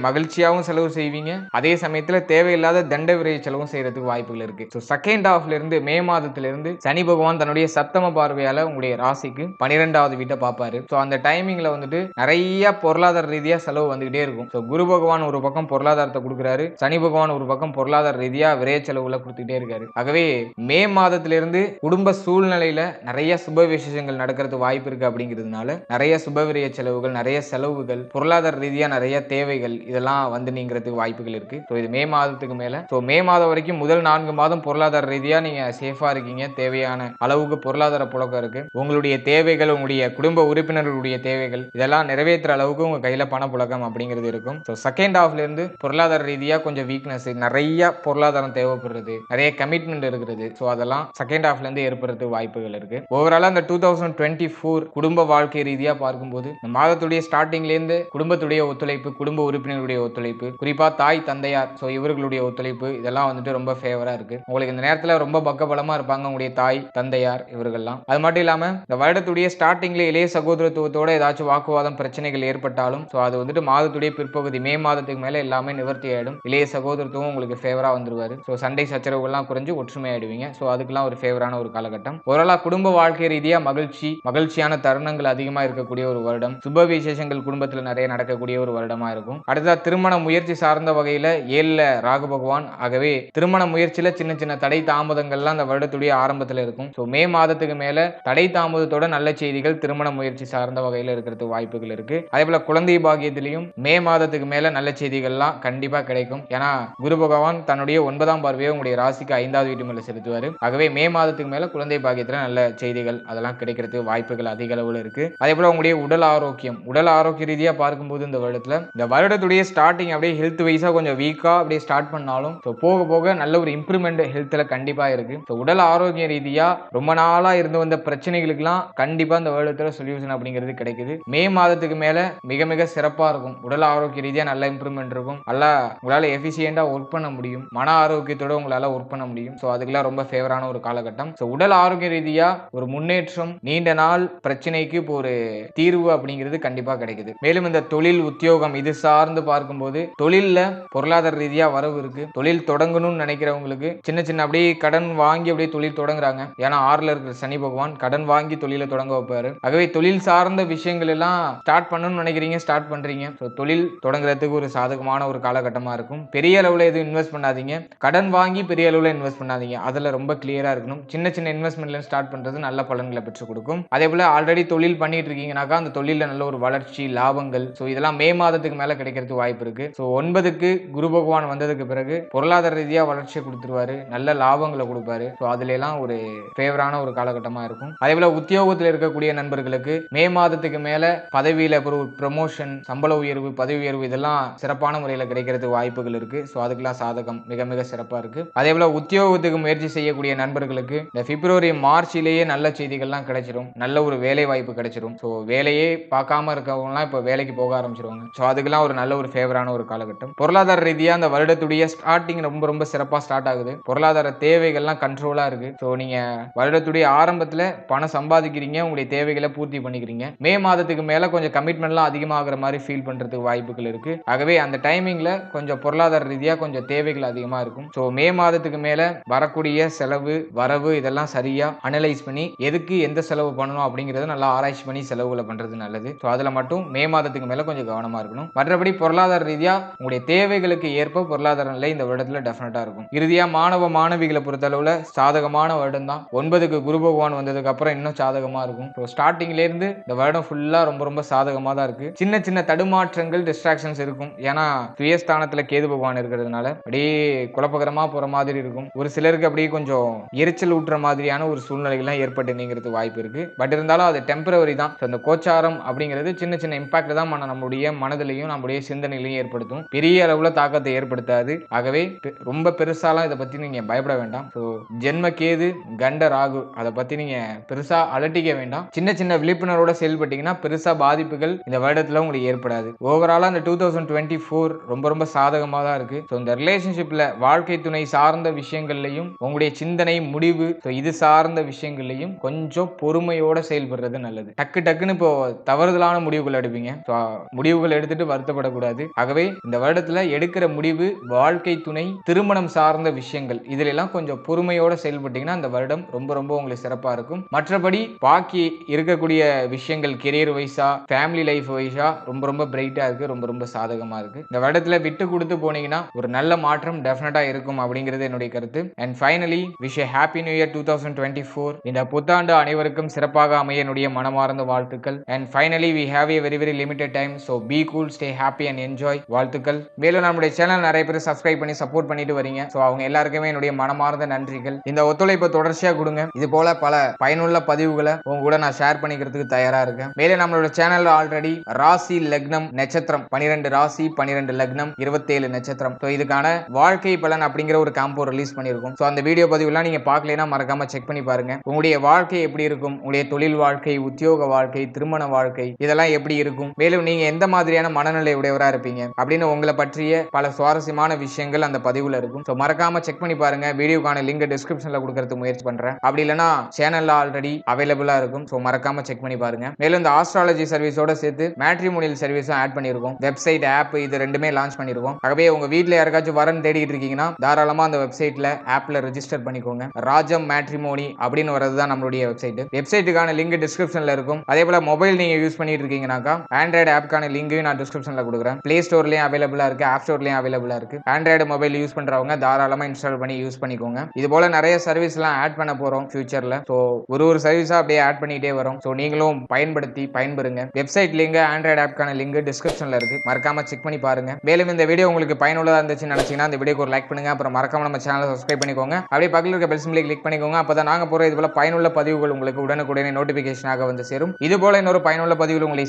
எக்ஸ்ட்ராவும் செலவு செய்வீங்க? அதே சமயத்துல தேவையில்லாத தண்ட விரைய செலவும் செய்யறதுக்கு வாய்ப்புகள் இருக்கு. ஸோ செகண்ட் ஹாஃப்ல இருந்து மே மாதத்துல இருந்து சனி பகவான் தன்னுடைய சப்தம பார்வையால உங்களுடைய ராசிக்கு பனிரெண்டாவது வீட்டை பார்ப்பாரு. ஸோ அந்த டைமிங்ல வந்துட்டு நிறைய பொருளாதார ரீதியா செலவு வந்துகிட்டே இருக்கும். ஸோ குரு பகவான் ஒரு பக்கம் பொருளாதாரத்தை கொடுக்குறாரு. சனி பகவான் ஒரு பக்கம் பொருளாதார ரீதியா விரைய செலவுல கொடுத்துக்கிட்டே இருக்காரு. ஆகவே மே மாதத்திலிருந்து குடும்ப சூழ்நிலையில நிறைய சுப விசேஷங்கள் நடக்கிறது வாய்ப்பு இருக்கு அப்படிங்கிறதுனால நிறைய சுப விரைய செலவுகள் நிறைய செலவுகள் பொருளாதார ரீதியா நிறைய தேவைகள் இதெல்லாம் வந்து வந்து நீங்கிறதுக்கு வாய்ப்புகள் இருக்கு. ஸோ இது மே மாதத்துக்கு மேல. ஸோ மே மாதம் வரைக்கும் முதல் நான்கு மாதம் பொருளாதார ரீதியா நீங்க சேஃபா இருக்கீங்க. தேவையான அளவுக்கு பொருளாதார புழக்கம் இருக்கு. உங்களுடைய தேவைகள் உங்களுடைய குடும்ப உறுப்பினர்களுடைய தேவைகள் இதெல்லாம் நிறைவேற்றுற அளவுக்கு உங்க கையில பணப்புழக்கம் அப்படிங்கிறது இருக்கும். ஸோ செகண்ட் ஹாஃப்ல இருந்து பொருளாதார ரீதியா கொஞ்சம் வீக்னஸ் நிறைய பொருளாதாரம் தேவைப்படுறது நிறைய கமிட்மெண்ட் இருக்கிறது. ஸோ அதெல்லாம் செகண்ட் ஹாஃப்ல இருந்து ஏற்படுறதுக்கு வாய்ப்புகள் இருக்கு. ஓவராலா அந்த டூ தௌசண்ட் டுவெண்ட்டி ஃபோர் குடும்ப வாழ்க்கை ரீதியா பார்க்கும்போது இந்த மாதத்துடைய ஸ்டார்டிங்ல இருந்து குடும்பத்துடைய ஒத்துழைப்பு குடும்ப உறுப்பினர்களுடைய ஒத்துழைப்பு ஒத்துழைப்பு. குறிப்பா தாய் தந்தையார் ஸோ இவர்களுடைய ஒத்துழைப்பு இதெல்லாம் வந்துட்டு ரொம்ப ஃபேவரா இருக்கு. உங்களுக்கு இந்த நேரத்தில் ரொம்ப பக்கபலமா இருப்பாங்க உங்களுடைய தாய் தந்தையார் இவர்கள்லாம். அது மட்டும் இல்லாம இந்த வருடத்துடைய ஸ்டார்டிங்ல இளைய சகோதரத்துவத்தோட ஏதாச்சும் வாக்குவாதம் பிரச்சனைகள் ஏற்பட்டாலும் ஸோ அது வந்துட்டு மாதத்துடைய பிற்பகுதி மே மாதத்துக்கு மேல எல்லாமே நிவர்த்தி ஆயிடும். இளைய சகோதரத்துவம் உங்களுக்கு ஃபேவரா வந்துருவாரு. ஸோ சண்டை சச்சரவுகள்லாம் குறைஞ்சு ஒற்றுமை ஆயிடுவீங்க ஸோ அதுக்கெல்லாம் ஒரு ஃபேவரான ஒரு காலகட்டம். ஓரளவு குடும்ப வாழ்க்கை ரீதியா மகிழ்ச்சி மகிழ்ச்சியான தருணங்கள் அதிகமா இருக்கக்கூடிய ஒரு வருடம். சுப விசேஷங்கள் குடும்பத்தில் நிறைய நடக்கக்கூடிய ஒரு வருடமா இருக்கும். அடுத்ததா திருமண முயற்சி சார்ந்த வகையில் ஏழில் ராகு பகவான். ஆகவே திருமண முயற்சியில சின்ன சின்ன தடை தாமதங்கள்லாம் அந்த வருடத்துடைய ஆரம்பத்தில் இருக்கும். ஸோ மே மாதத்துக்கு மேல தடை தாமதத்தோட நல்ல செய்திகள் திருமண முயற்சி சார்ந்த வகையில் இருக்கிறது வாய்ப்புகள் இருக்கு. அதே போல குழந்தை பாகியத்திலையும் மே மாதத்துக்கு மேல நல்ல செய்திகள்லாம் கண்டிப்பா கிடைக்கும். ஏன்னா குரு பகவான் தன்னுடைய ஒன்பதாம் பார்வையை உங்களுடைய ராசிக்கு ஐந்தாவது வீட்டு மேல செலுத்துவார். ஆகவே மே மாதத்துக்கு மேல குழந்தை பாகியத்தில் நல்ல செய்திகள் அதெல்லாம் கிடைக்கிறதுக்கு வாய்ப்புகள் அதிக அளவுல இருக்கு. அதே போல உங்களுடைய உடல் ஆரோக்கியம். உடல் ஆரோக்கிய ரீதியா பார்க்கும்போது இந்த வருடத்துல இந்த வருடத்துடைய ஸ்டார்டிங் அப்படியே ஹெல்த் வைஸாக கொஞ்சம் வீக்காக அப்படியே ஸ்டார்ட் பண்ணாலும் ஸோ போக போக நல்ல ஒரு இம்ப்ரூவ்மெண்ட் ஹெல்த்தில் கண்டிப்பாக இருக்கு. ஸோ உடல் ஆரோக்கிய ரீதியாக ரொம்ப நாளாக இருந்து வந்த பிரச்சனைகளுக்கெல்லாம் கண்டிப்பாக இந்த வேர்ல்டு சொல்யூஷன் அப்படிங்கிறது கிடைக்குது. மே மாதத்துக்கு மேலே மிக மிக சிறப்பாக இருக்கும். உடல் ஆரோக்கிய ரீதியாக நல்ல இம்ப்ரூவ்மெண்ட் இருக்கும். நல்லா உங்களால் எஃபிஷியண்ட்டாக ஒர்க் பண்ண முடியும். மன ஆரோக்கியத்தோட உங்களால் ஒர்க் பண்ண முடியும். ஸோ அதுக்கெல்லாம் ரொம்ப ஃபேவரான ஒரு காலகட்டம். ஸோ உடல் ஆரோக்கிய ரீதியாக ஒரு முன்னேற்றம் நீண்ட நாள் பிரச்சனைக்கு இப்போ ஒரு தீர்வு அப்படிங்கிறது கண்டிப்பாக கிடைக்குது. மேலும் இந்த தொழில் உத்தியோகம் இது சார்ந்து பார்க்கும்போது பார்க்கும்போது தொழிலில் பொருளாதார ரீதியாக வரவு இருக்குது தொழில் தொடங்கணும்னு நினைக்கிறவங்களுக்கு சின்ன சின்ன அப்படியே கடன் வாங்கி அப்படியே தொழில் தொடங்குறாங்க. ஏன்னா ஆறில் இருக்கிற சனி பகவான் கடன் வாங்கி தொழிலை தொடங்க வைப்பாரு. ஆகவே தொழில் சார்ந்த விஷயங்கள் எல்லாம் ஸ்டார்ட் பண்ணணும்னு நினைக்கிறீங்க ஸ்டார்ட் பண்ணுறீங்க ஸோ தொழில் தொடங்குறதுக்கு ஒரு சாதகமான ஒரு காலகட்டமாக இருக்கும். பெரிய அளவில் எதுவும் இன்வெஸ்ட் பண்ணாதீங்க. கடன் வாங்கி பெரிய அளவில் இன்வெஸ்ட் பண்ணாதீங்க. அதில் ரொம்ப கிளியராக இருக்கணும். சின்ன சின்ன இன்வெஸ்ட்மெண்ட்ல ஸ்டார்ட் பண்ணுறது நல்ல பலன்களை பெற்றுக் கொடுக்கும். அதே போல் ஆல்ரெடி தொழில் பண்ணிட்டு இருக்கீங்கனாக்கா அந்த தொழிலில் நல்ல ஒரு வளர்ச்சி லாபங்கள். ஸோ இதெல்லாம் மே மாதத்துக்கு மேலே கிடைக்கிறதுக்கு வாய்ப்பு இருக்கு. ஸோ ஒன்பதுக்கு குரு பகவான் வந்ததுக்கு பிறகு பொருளாதார ரீதியாக வளர்ச்சியை கொடுத்துருவாரு. நல்ல லாபங்களை கொடுப்பாரு. ஸோ அதுல எல்லாம் ஒரு ஃபேவரான ஒரு காலகட்டமாக இருக்கும். அதே போல உத்தியோகத்தில் இருக்கக்கூடிய நண்பர்களுக்கு மே மாதத்துக்கு மேல பதவியில ஒரு ப்ரமோஷன் சம்பள உயர்வு பதவி உயர்வு இதெல்லாம் சிறப்பான முறையில் கிடைக்கிறதுக்கு வாய்ப்புகள் இருக்கு. ஸோ அதுக்கெல்லாம் சாதகம் மிக மிக சிறப்பாக இருக்கு. அதே போல உத்தியோகத்துக்கு முயற்சி செய்யக்கூடிய நண்பர்களுக்கு இந்த பிப்ரவரி மார்ச்சிலேயே நல்ல செய்திகள்லாம் கிடைச்சிரும். நல்ல ஒரு வேலை வாய்ப்பு கிடைச்சிரும். ஸோ வேலையே பார்க்காம இருக்கவங்கலாம் இப்போ வேலைக்கு போக ஆரம்பிச்சிருவாங்க. ஸோ அதுக்கெல்லாம் ஒரு நல்ல ஒரு ஃபேவரான ஒரு காலகட்டம். பொருளாதார ரீதியாக அந்த வருடத்துடைய ஸ்டார்டிங் ரொம்ப ரொம்ப சிறப்பாக ஸ்டார்ட் ஆகுது. பொருளாதார தேவைகள்லாம் கண்ட்ரோலாக இருக்கு. ஸோ நீங்கள் வருடத்துடைய ஆரம்பத்தில் பணம் சம்பாதிக்கிறீங்க. உங்களுடைய தேவைகளை பூர்த்தி பண்ணிக்கிறீங்க. மே மாதத்துக்கு மேலே கொஞ்சம் கமிட்மெண்ட்லாம் அதிகமாகிற மாதிரி ஃபீல் பண்ணுறதுக்கு வாய்ப்புகள் இருக்கு. ஆகவே அந்த டைமிங்கில் கொஞ்சம் பொருளாதார ரீதியாக கொஞ்சம் தேவைகள் அதிகமாக இருக்கும். ஸோ மே மாதத்துக்கு மேலே வரக்கூடிய செலவு வரவு இதெல்லாம் சரியாக அனலைஸ் பண்ணி எதுக்கு எந்த செலவு பண்ணணும் அப்படிங்கிறத நல்லா ஆராய்ச்சி பண்ணி செலவுகளை பண்ணுறது நல்லது. ஸோ அதில் மட்டும் மே மாதத்துக்கு மேலே கொஞ்சம் கவனமாக இருக்கணும். மற்றபடி பொருளாதார ரீதியாக ரீதியா உங்களுடைய தேவைகளுக்கு ஏற்ப பொருளாதார நிலை இந்த வருடத்தில் டெஃபினட்டாக இருக்கும். இறுதியாக மாணவ மாணவிகளை பொறுத்தளவில் சாதகமான வருடம் தான் ஒன்பதுக்கு குரு பகவான் வந்ததுக்கு அப்புறம் இன்னும் சாதகமாக இருக்கும். ஸோ ஸ்டார்டிங்லேருந்து இந்த வருடம் ஃபுல்லாக ரொம்ப ரொம்ப சாதகமாக தான் இருக்கு. சின்ன சின்ன தடுமாற்றங்கள் டிஸ்ட்ராக்ஷன்ஸ் இருக்கும். ஏன்னா சுயஸ்தானத்தில் கேது பகவான் இருக்கிறதுனால அப்படியே குழப்பகரமாக போகிற மாதிரி இருக்கும். ஒரு சிலருக்கு அப்படியே கொஞ்சம் எரிச்சல் ஊட்டுற மாதிரியான ஒரு சூழ்நிலைகள்லாம் ஏற்பட்டு நீங்கிறதுக்கு வாய்ப்பு இருக்கு. பட் இருந்தாலும் அது டெம்பரவரி தான். அந்த கோச்சாரம் அப்படிங்கிறது சின்ன சின்ன இம்பாக்ட் தான் நம்மளுடைய நம்முடைய மனதிலையும் நம்முடைய சிந்தனையிலையும் ஏற்படுத்தும். பெரிய அளவுல தாக்கத்தை ஏற்படுத்தாது. ஆகவே பெ- ரொம்ப பெருசாலாம் இதை பத்தி நீங்க பயப்பட வேண்டாம். ஸோ ஜென்ம கேது கண்ட ராகு அதை பத்தி நீங்க பெருசா அலட்டிக்க வேண்டாம். சின்ன சின்ன விழிப்புணர்வோட செயல்பட்டீங்கன்னா பெருசா பாதிப்புகள் இந்த வருடத்துல உங்களுக்கு ஏற்படாது. ஓவராலா இந்த டூ தௌசண்ட் டுவெண்ட்டி ஃபோர் ரொம்ப ரொம்ப சாதகமா தான் இருக்கு. ஸோ இந்த ரிலேஷன்ஷிப்ல வாழ்க்கை துணை சார்ந்த விஷயங்கள்லையும் உங்களுடைய சிந்தனை முடிவு ஸோ இது சார்ந்த விஷயங்கள்லையும் கொஞ்சம் பொறுமையோட செயல்படுறது நல்லது. டக்கு டக்குன்னு இப்போ தவறுதலான முடிவுகள் எடுப்பீங்க. ஸோ முடிவுகள் எடுத்துட்டு வருத்தப்படக்கூடாது. ஆகவே இந்த வருடத்துல எடுக்கிற முடிவு வாழ்க்கை துணை திருமணம் சார்ந்த விஷயங்கள். இதுல எல்லாம் கொஞ்சம் பொறுமையோட செயல்பட்டீங்கன்னா இந்த வருடம் ரொம்ப ரொம்ப உங்களுக்கு சிறப்பா இருக்கும். மற்றபடி பாக்கி இருக்கக்கூடிய விஷயங்கள் கெரியர் வைஸா ஃபேமிலி லைஃப் வைஸா ரொம்ப ரொம்ப பிரைட்டா இருக்கு ரொம்ப ரொம்ப சாதகமா இருக்கு. இந்த வருடத்துல விட்டு கொடுத்து போனீங்கன்னா ஒரு நல்ல மாற்றம் டெஃபினட்டா இருக்கும் அப்படிங்கிறது என்னுடைய கருத்து. And finally wish happy new year two thousand twenty four இந்த புத்தாண்டு அனைவருக்கும் சிறப்பாக அமைய என்னுடைய மனமார்ந்த வாழ்த்துக்கள். And finally we have a very very limited time so be cool stay happy and enjoy வாழ்த்துக்கள். மேலும் நம்முடைய சேனல் நிறைய பேர் சப்ஸ்கிரைப் பண்ணி சப்போர்ட் பண்ணிட்டு வரீங்க. ஸோ அவங்க எல்லாருக்குமே என்னுடைய மனமார்ந்த நன்றிகள். இந்த ஒத்துழைப்பை தொடர்ச்சியாக கொடுங்க. இது போல பல பயனுள்ள பதிவுகளை உங்க கூட நான் ஷேர் பண்ணிக்கிறதுக்கு தயாராக இருக்கேன். மேலே நம்மளோட சேனல்ல ஆல்ரெடி ராசி லக்னம் நட்சத்திரம். பனிரெண்டு ராசி பனிரெண்டு லக்னம் இருபத்தேழு நட்சத்திரம். ஸோ இதுக்கான வாழ்க்கை பலன் அப்படிங்கிற ஒரு காம்போ ரிலீஸ் பண்ணியிருக்கோம். ஸோ அந்த வீடியோ பதிவுலாம் நீங்கள் பார்க்கலனா மறக்காம செக் பண்ணி பாருங்க. உங்களுடைய வாழ்க்கை எப்படி இருக்கும்? உங்களுடைய தொழில் வாழ்க்கை உத்தியோக வாழ்க்கை திருமண வாழ்க்கை இதெல்லாம் எப்படி இருக்கும்? மேலும் நீங்க எந்த மாதிரியான மனநிலை உடையவராக இருப்பீங்க? அப்படின்னு உங்களை பற்றிய பல சுவாரஸ்யமான விஷயங்கள் அந்த பதிவுல இருக்கும். ஸோ மறக்காம செக் பண்ணி பாருங்க. வீடியோக்கான லிங்க் டிஸ்கிரிப்ஷன்ல கொடுக்கறதுக்கு முயற்சி பண்றேன். அப்படி இல்லைன்னா சேனல்ல ஆல்ரெடி அவைலபிளா இருக்கும். ஸோ மறக்காம செக் பண்ணி பாருங்க. மேலும் இந்த ஆஸ்ட்ராலஜி சர்வீஸோட சேர்த்து மேட்ரிமோனியல் சர்வீஸும் ஆட் பண்ணியிருக்கோம் வெப்சைட் ஆப் இது ரெண்டுமே லான்ச் பண்ணியிருக்கோம் ஆகவே உங்க வீட்டில் யாருக்காச்சும் வரன் தேடிட்டு இருக்கீங்கன்னா தாராளமா அந்த வெப்சைட்ல ஆப்ல ரெஜிஸ்டர் பண்ணிக்கோங்க. ராஜம் மேட்ரிமோனி அப்படின்னு வரது தான் நம்மளுடைய வெப்சைட் வெப்சைட்டுக்கான லிங்க் டிஸ்கிரிப்ஷன்ல இருக்கும். அதே போல மொபைல் நீங்க யூஸ் பண்ணிட்டு இருக்கீங்கன்னாக்கா ஆண்ட்ராய்டு ஆப்க்கான லிங்கையும் நான் டிஸ்கிரிப்ஷன்ல கொடுக்குறேன். பிளே ஸ்டோர்லயும் அவைலபிளா இருக்கு ஆப் ஸ்டோர்லயும் அவைலபிளா இருக்கு. ஆண்ட்ராய்டு மொபைல் யூஸ் பண்றவங்க தாராளமா இன்ஸ்டால் பண்ணி யூஸ் பண்ணிக்கோங்க. இது போல நிறைய சர்வீஸ் எல்லாம் ஆட் பண்ண போறோம் ஃபியூச்சர்ல ஸோ ஒரு ஒரு சர்வீஸா அப்படியே ஆட் பண்ணிட்டே வரும். ஸோ நீங்களும் பயன்படுத்தி பயன்பெறுங்க. வெப்சைட் லிங்க் ஆண்ட்ராய்டு ஆப்க்கான லிங்க் டிஸ்கிரிப்ஷன்ல இருக்கு. மறக்காம செக் பண்ணி பாருங்க. மேலும் இந்த வீடியோ உங்களுக்கு பயனுள்ளதா இருந்துச்சுன்னு நினைச்சீங்கன்னா இந்த வீடியோக்கு ஒரு லைக் பண்ணுங்க. அப்புறம் மறக்காம நம்ம சேனலை சப்ஸ்கிரைப் பண்ணிக்கோங்க. அப்படியே பக்கத்தில் இருக்க பெல் சிம்பிளை கிளிக் பண்ணிக்கோங்க. அப்பதான் நாங்க போற இது போல பயனுள்ள பதிவுகள் உங்களுக்கு உடனுக்குடனே நோட்டிபிகேஷனாக வந்து சேரும். இது போல இன்னொரு பயனுள்ள பதிவுகள் உங்களை